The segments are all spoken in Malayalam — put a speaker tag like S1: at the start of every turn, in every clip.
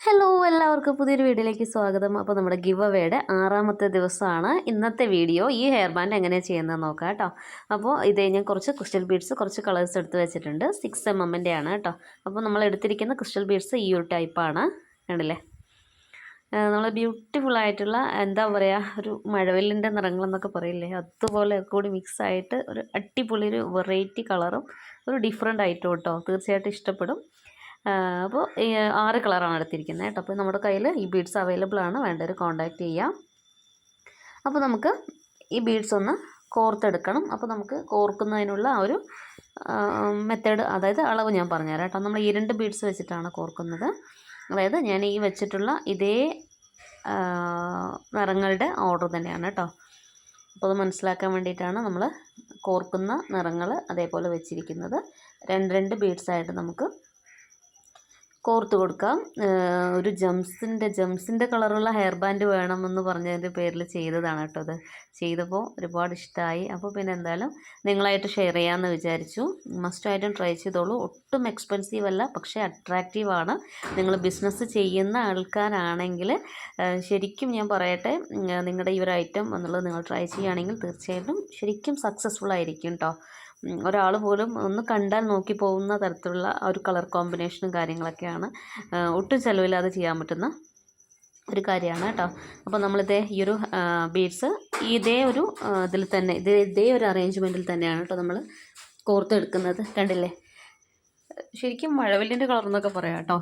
S1: ഹലോ എല്ലാവർക്കും പുതിയൊരു വീഡിയോയിലേക്ക് സ്വാഗതം. അപ്പോൾ നമ്മുടെ ഗിവ് അവയുടെ ആറാമത്തെ ദിവസമാണ്. ഇന്നത്തെ വീഡിയോ ഈ ഹെയർ ബാൻഡ് എങ്ങനെയാണ് ചെയ്യുന്നത് നോക്കാം കേട്ടോ. അപ്പോൾ ഇത് ഞാൻ കുറച്ച് ക്രിസ്റ്റൽ ബീഡ്സ് കുറച്ച് കളേഴ്സ് എടുത്ത് വെച്ചിട്ടുണ്ട്. സിക്സ് എം എമ്മിന്റെ ആണ് കേട്ടോ. അപ്പോൾ നമ്മൾ എടുത്തിരിക്കുന്ന ക്രിസ്റ്റൽ ബീഡ്സ് ഈ ഒരു ടൈപ്പാണ് കണ്ടില്ലേ? നമ്മൾ ബ്യൂട്ടിഫുൾ ആയിട്ടുള്ള എന്താ പറയുക ഒരു മഴവെല്ലിന്റെ നിറങ്ങളെന്നൊക്കെ പറയില്ലേ? അതുപോലെ കൂടി മിക്സ് ആയിട്ട് ഒരു അടിപൊളി ഒരു വെറൈറ്റി കളറും ഒരു ഡിഫറെന്റ് ആയിട്ടും കേട്ടോ. തീർച്ചയായിട്ടും ഇഷ്ടപ്പെടും. അപ്പോൾ ആറ് കളറാണ് എടുത്തിരിക്കുന്നത് കേട്ടോ. അപ്പോൾ നമ്മുടെ കയ്യിൽ ഈ ബീഡ്സ് അവൈലബിൾ ആണ്. വേണ്ടവർ കോൺടാക്റ്റ് ചെയ്യാം. അപ്പോൾ നമുക്ക് ഈ ബീഡ്സ് ഒന്ന് കോർത്തെടുക്കണം അപ്പോൾ നമുക്ക് കോർക്കുന്നതിനുള്ള ആ ഒരു മെത്തേഡ് അതായത് അളവ് ഞാൻ പറഞ്ഞുതരാം കേട്ടോ. നമ്മൾ ഈ രണ്ട് ബീഡ്സ് വെച്ചിട്ടാണ് കോർക്കുന്നത്. അതായത് ഞാൻ ഈ വെച്ചിട്ടുള്ള ഇതേ നിറങ്ങളുടെ ഓർഡർ തന്നെയാണ് കേട്ടോ. അപ്പോൾ അത് മനസ്സിലാക്കാൻ വേണ്ടിയിട്ടാണ് നമ്മൾ കോർക്കുന്ന നിറങ്ങൾ അതേപോലെ വെച്ചിരിക്കുന്നത്. രണ്ട് രണ്ട് ബീഡ്സായിട്ട് നമുക്ക് കോർത്ത് കൊടുക്കാം. ഒരു ജംസിന്റെ ജംസിന്റെ കളറുള്ള ഹെയർ ബാൻഡ് വേണമെന്ന് പറഞ്ഞതിന്റെ പേരിൽ ചെയ്തതാണ് കേട്ടോ അത്. ചെയ്തപ്പോൾ ഒരുപാട് ഇഷ്ടമായി അപ്പോൾ പിന്നെ എന്തായാലും നിങ്ങളായിട്ട് ഷെയർ ചെയ്യാമെന്ന് വിചാരിച്ചു. മസ്റ്റായിട്ടും ട്രൈ ചെയ്തോളൂ. ഒട്ടും എക്സ്പെൻസീവ് അല്ല പക്ഷേ അട്രാക്റ്റീവ് ആണ്. നിങ്ങൾ ബിസിനസ് ചെയ്യുന്ന ആൾക്കാരാണെങ്കിൽ ശരിക്കും ഞാൻ പറയട്ടെ നിങ്ങളുടെ ഈ ഒരു ഐറ്റം എന്നുള്ളത് നിങ്ങൾ ട്രൈ ചെയ്യുകയാണെങ്കിൽ തീർച്ചയായിട്ടും ശരിക്കും സക്സസ്ഫുൾ ആയിരിക്കും കേട്ടോ ഒരാൾ പോലും ഒന്ന് കണ്ടാൽ നോക്കി പോകുന്ന തരത്തിലുള്ള ഒരു കളർ കോമ്പിനേഷനും കാര്യങ്ങളൊക്കെയാണ്. ഒട്ടും ചിലവില്ലാതെ ചെയ്യാൻ പറ്റുന്ന ഒരു കാര്യമാണ് കേട്ടോ. അപ്പോൾ നമ്മളിതേ ഈ ഒരു ബീഡ്സ് ഇതേ ഒരു ഇതിൽ തന്നെ ഇതേ ഇതേ ഒരു അറേഞ്ച്മെന്റിൽ തന്നെയാണ് കേട്ടോ നമ്മൾ കോർത്തെടുക്കുന്നത്. കണ്ടില്ലേ? ശരിക്കും മഴവില്ലിന്റെ കളർ എന്നൊക്കെ പറയാം കേട്ടോ.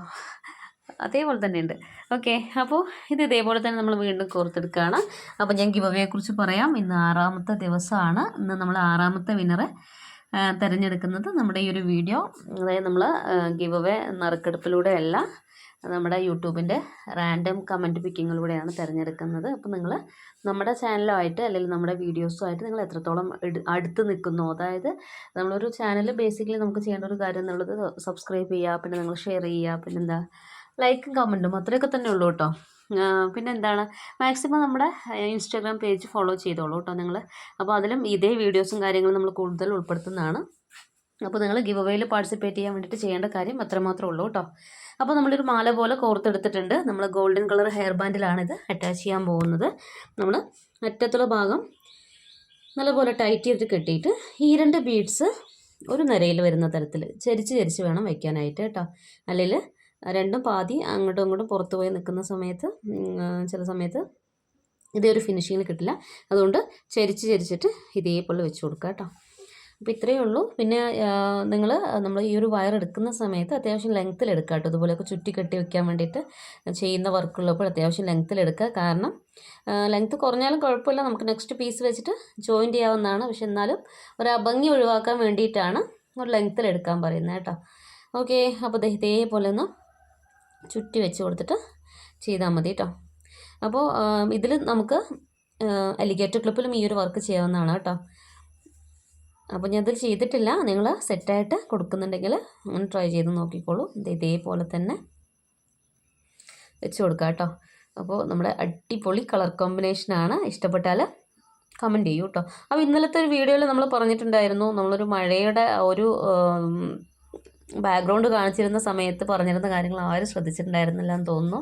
S1: അതേപോലെ തന്നെ ഉണ്ട് ഓക്കെ അപ്പോൾ ഇത് ഇതേപോലെ തന്നെ നമ്മൾ വീണ്ടും കോർത്തെടുക്കുകയാണ്. അപ്പോൾ ഞാൻ ഗിവ് കുറിച്ച് പറയാം. ഇന്ന് ആറാമത്തെ ദിവസമാണ്. ഇന്ന് നമ്മൾ ആറാമത്തെ വിന്നറെ തിരഞ്ഞെടുക്കുന്നത് നമ്മുടെ ഈ ഒരു വീഡിയോ. അതായത് നമ്മൾ ഗിവ് അവേ നറുക്കെടുപ്പിലൂടെ അല്ല നമ്മുടെ യൂട്യൂബിന്റെ റാൻഡം കമന്റ് പിക്കിങ്ങിലൂടെയാണ് തിരഞ്ഞെടുക്കുന്നത്. അപ്പോൾ നിങ്ങൾ നമ്മുടെ ചാനലുമായിട്ട് അല്ലെങ്കിൽ നമ്മുടെ വീഡിയോസുമായിട്ട് നിങ്ങൾ എത്രത്തോളം അടുത്ത് നിൽക്കുന്നു. അതായത് നമ്മളൊരു ചാനൽ ബേസിക്കലി നമുക്ക് ചെയ്യേണ്ട ഒരു കാര്യം എന്നുള്ളത് സബ്സ്ക്രൈബ് ചെയ്യുക പിന്നെ നിങ്ങൾ ഷെയർ ചെയ്യുക പിന്നെന്താ ലൈക്കും കമന്റും അത്രയൊക്കെ തന്നെ ഉള്ളൂ കേട്ടോ. പിന്നെ എന്താണ്? മാക്സിമം നമ്മുടെ ഇൻസ്റ്റാഗ്രാം പേജ് ഫോളോ ചെയ്തോളൂ കേട്ടോ നിങ്ങൾ അപ്പോൾ അതിലും ഇതേ വീഡിയോസും കാര്യങ്ങളും നമ്മൾ കൂടുതൽ ഉൾപ്പെടുത്തുന്നതാണ്. അപ്പോൾ നിങ്ങൾ ഗിവ് അവേയിൽ പാർട്ടിസിപ്പേറ്റ് ചെയ്യാൻ വേണ്ടിയിട്ട് ചെയ്യേണ്ട കാര്യം അത്രമാത്രമേ ഉള്ളൂ കേട്ടോ. അപ്പോൾ നമ്മളൊരു മാല പോലെ കോർത്തെടുത്തിട്ടുണ്ട്. നമ്മൾ ഗോൾഡൻ കളർ ഹെയർ ബാൻഡിലാണ് ഇത് അറ്റാച്ച് ചെയ്യാൻ പോകുന്നത്. നമ്മൾ അറ്റത്തുള്ള ഭാഗം നല്ലപോലെ ടൈറ്റ് ചെയ്തിട്ട് കെട്ടിയിട്ട് ഈ രണ്ട് ബീഡ്സ് ഒരു നിരയിൽ വരുന്ന തരത്തിൽ ചരിച്ച് ചരിച്ച് വേണം വയ്ക്കാനായിട്ട് കേട്ടോ. അല്ലെങ്കിൽ രണ്ടും പാതി അങ്ങോട്ടും ഇങ്ങോട്ടും പുറത്ത് പോയി നിൽക്കുന്ന സമയത്ത് ചില സമയത്ത് ഇതേ ഒരു ഫിനിഷിങ്ങിൽ കിട്ടില്ല. അതുകൊണ്ട് ചരിച്ച് ചരിച്ചിട്ട് ഇതേപോലെ വെച്ച് കൊടുക്കുക കേട്ടോ. അപ്പോൾ ഇത്രയേ ഉള്ളൂ. പിന്നെ നിങ്ങൾ നമ്മൾ ഈ ഒരു വയർ എടുക്കുന്ന സമയത്ത് അത്യാവശ്യം ലെങ്ത്തിൽ എടുക്കുക കേട്ടോ. ഇതുപോലെയൊക്കെ ചുറ്റി കെട്ടി വെക്കാൻ വേണ്ടിയിട്ട് ചെയ്യുന്ന വർക്കുള്ളപ്പോൾ അത്യാവശ്യം ലെങ്ത്തിൽ എടുക്കുക. കാരണം ലെങ്ത്ത് കുറഞ്ഞാലും കുഴപ്പമില്ല. നമുക്ക് നെക്സ്റ്റ് പീസ് വെച്ചിട്ട് ജോയിന്റ് ചെയ്യാവുന്നതാണ്. പക്ഷെ എന്നാലും ഒരു അഭംഗി ഒഴിവാക്കാൻ വേണ്ടിയിട്ടാണ് ഒരു ലെങ്ത്തിൽ എടുക്കാൻ പറയുന്നത് കേട്ടോ. ഓക്കെ അപ്പോൾ ഇതേപോലെ ഒന്ന് ചുറ്റി വെച്ച് കൊടുത്തിട്ട് ചെയ്താൽ മതി കേട്ടോ അപ്പോൾ ഇതിൽ നമുക്ക് അലിഗേറ്റർ ക്ലിപ്പിലും ഈ ഒരു വർക്ക് ചെയ്യാവുന്നതാണ് കേട്ടോ അപ്പോൾ ഞാൻ ഇതിൽ ചെയ്തിട്ടില്ല. നിങ്ങൾ സെറ്റായിട്ട് കൊടുക്കുന്നുണ്ടെങ്കിൽ ഒന്ന് ട്രൈ ചെയ്ത് നോക്കിക്കോളൂ. ഇത് ഇതേപോലെ തന്നെ വെച്ച് കൊടുക്കുക കേട്ടോ അപ്പോൾ നമ്മുടെ അടിപൊളി കളർ കോമ്പിനേഷനാണ് ഇഷ്ടപ്പെട്ടാൽ കമന്റ് ചെയ്യൂ കേട്ടോ അപ്പോൾ ഇന്നലത്തെ ഒരു വീഡിയോയിൽ നമ്മൾ പറഞ്ഞിട്ടുണ്ടായിരുന്നു നമ്മളൊരു മഴയുടെ ഒരു ബാക്ക്ഗ്രൗണ്ട് കാണിച്ചിരുന്ന സമയത്ത് പറഞ്ഞിരുന്ന കാര്യങ്ങൾ ആരും ശ്രദ്ധിച്ചിട്ടുണ്ടായിരുന്നില്ല എന്ന് തോന്നുന്നു.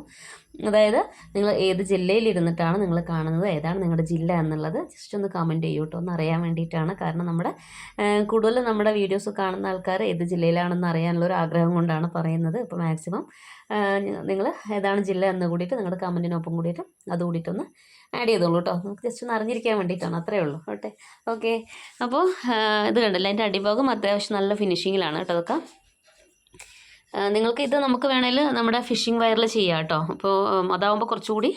S1: അതായത് നിങ്ങൾ ഏത് ജില്ലയിൽ ഇരുന്നിട്ടാണ് നിങ്ങൾ കാണുന്നത് ഏതാണ് നിങ്ങളുടെ ജില്ല എന്നുള്ളത് ജസ്റ്റ് ഒന്ന് കമന്റ് ചെയ്യൂ കേട്ടോ ഒന്ന് അറിയാൻ വേണ്ടിയിട്ടാണ്. കാരണം നമ്മുടെ കൂടുതൽ നമ്മുടെ വീഡിയോസ് കാണുന്ന ആൾക്കാർ ഏത് ജില്ലയിലാണെന്ന് അറിയാനുള്ള ഒരു ആഗ്രഹം കൊണ്ടാണ് പറയുന്നത്. അപ്പോൾ മാക്സിമം നിങ്ങൾ ഏതാണ് ജില്ല എന്ന് കൂടിയിട്ട് നിങ്ങളുടെ കമന്റിനൊപ്പം കൂടിയിട്ട് അത് കൂടിയിട്ടൊന്ന് ആഡ് ചെയ്തോളൂ കേട്ടോ നമുക്ക് ജസ്റ്റ് ഒന്ന് അറിഞ്ഞിരിക്കാൻ വേണ്ടിയിട്ടാണ്. അത്രയേ ഉള്ളൂ. ഓട്ടെ ഓക്കെ. അപ്പോൾ ഇത് കണ്ടല്ലോ? അതിന്റെ അടിഭാഗം അത്യാവശ്യം നല്ല ഫിനിഷിങ്ങിലാണ് കേട്ടോ അതൊക്കെ. നിങ്ങൾക്ക് ഇത് നമുക്ക് വേണമെങ്കിൽ നമ്മുടെ ഫിഷിംഗ് വയറിൽ ചെയ്യാം കേട്ടോ അപ്പോൾ അതാവുമ്പോൾ കുറച്ചുകൂടി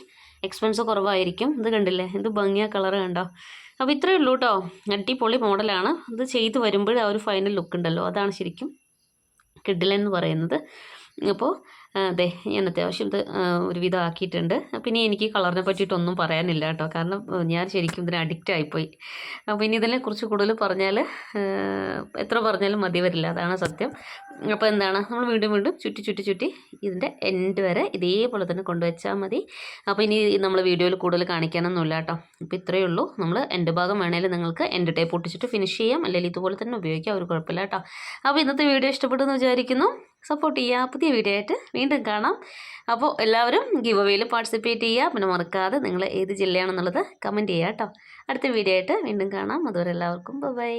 S1: എക്സ്പെൻസ് കുറവായിരിക്കും. ഇത് കണ്ടില്ലേ? ഇത് ഭംഗിയ കളർ കണ്ടോ? അപ്പോൾ ഇത്രയേ ഉള്ളൂ കേട്ടോ അടിപൊളി മോഡലാണ് ഇത് ചെയ്ത് വരുമ്പോൾ ആ ഒരു ഫൈനൽ ലുക്ക് ഉണ്ടല്ലോ. അതാണ് ശരിക്കും കിഡിലെന്ന് പറയുന്നത്. അപ്പോൾ അതെ ഞാൻ അത്യാവശ്യം ഇത് ഒരുവിധം ആക്കിയിട്ടുണ്ട്. പിന്നെ എനിക്ക് കളറിനെ പറ്റിയിട്ടൊന്നും പറയാനില്ല കേട്ടോ. കാരണം ഞാൻ ശരിക്കും ഇതിന് അഡിക്റ്റ് ആയിപ്പോയി. അപ്പോൾ ഇനി ഇതിനെ കുറിച്ച് കൂടുതൽ പറഞ്ഞാൽ എത്ര പറഞ്ഞാലും മതി വരില്ല. അതാണ് സത്യം. അപ്പോൾ എന്താണ്? നമ്മൾ വീണ്ടും വീണ്ടും ചുറ്റി ചുറ്റി ചുറ്റി ഇതിന്റെ എൻഡ് വരെ ഇതേപോലെ തന്നെ കൊണ്ടുവച്ചാൽ മതി. അപ്പോൾ ഇനി നമ്മൾ വീഡിയോയിൽ കൂടുതൽ കാണിക്കാനൊന്നുമില്ല കേട്ടോ. അപ്പോൾ ഇത്രയേ ഉള്ളൂ. നമ്മൾ എൻഡ് ഭാഗം വേണമെങ്കിൽ നിങ്ങൾക്ക് എന്റെ ടൈപ്പ് ഒട്ടിച്ചിട്ട് ഫിനിഷ് ചെയ്യാം. അല്ലെങ്കിൽ ഇതുപോലെ തന്നെ ഉപയോഗിക്കാം. ഒരു കുഴപ്പമില്ല കേട്ടോ. അപ്പോൾ ഇന്നത്തെ വീഡിയോ ഇഷ്ടപ്പെട്ടെന്ന് വിചാരിക്കുന്നു. സപ്പോർട്ട് ചെയ്യുക. പുതിയ വീഡിയോ ആയിട്ട് വീണ്ടും കാണാം. അപ്പോൾ എല്ലാവരും ഗിവ് അവയിൽ പാർട്ടിസിപ്പേറ്റ് ചെയ്യുക. പിന്നെ മറക്കാതെ നിങ്ങൾ ഏത് ജില്ലയാണെന്നുള്ളത് കമന്റ് ചെയ്യുക കേട്ടോ. അടുത്ത വീഡിയോ ആയിട്ട് വീണ്ടും കാണാം. അതുവരെ എല്ലാവർക്കും ബൈ